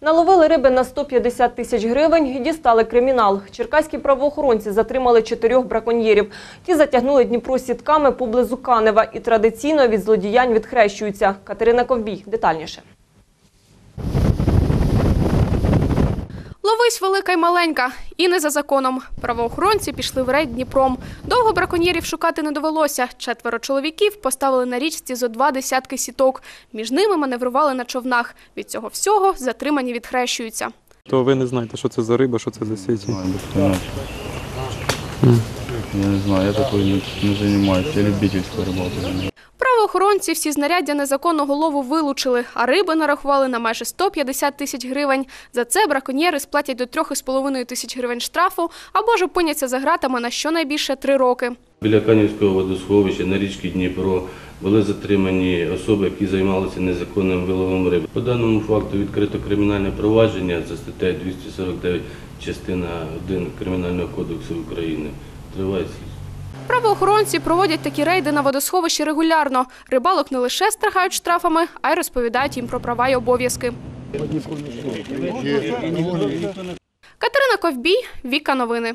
Наловили риби на 150 тисяч гривень і дістали кримінал. Черкаські правоохоронці затримали чотирьох браконьєрів. Ті затягнули Дніпро сітками поблизу Канева і традиційно від злодіянь відхрещуються. Катерина Ковбій. Детальніше. Ловись велика й маленька, і не за законом. Правоохоронці пішли в рейд Дніпром. Довго браконьєрів шукати не довелося. Четверо чоловіків поставили на річці зо два десятки сіток. Між ними маневрували на човнах. Від цього всього затримані відхрещуються. То ви не знаєте, що це за риба, що це за сіті. Я не знаю, я такой не, занимаюсь. Я любительскую рыбалку занимаюсь. Правоохоронці всі знаряддя незаконного лову вилучили, а риби нарахували на майже 150 тисяч гривень. За це браконьєри сплатять до 3,5 тисяч гривень штрафу або ж опиняться за ґратами на щонайбільше три роки. Біля Канівського водосховища на річці Дніпро були затримані особи, які займалися незаконним виловом риби. По даному факту відкрито кримінальне провадження за статтею 249 частина 1 Кримінального кодексу України. Триває слідство. Правоохоронці проводять такі рейди на водосховищі регулярно. Рибалок не лише страхають штрафами, а й розповідають їм про права й обов'язки. Катерина Ковбій, Віка Новини.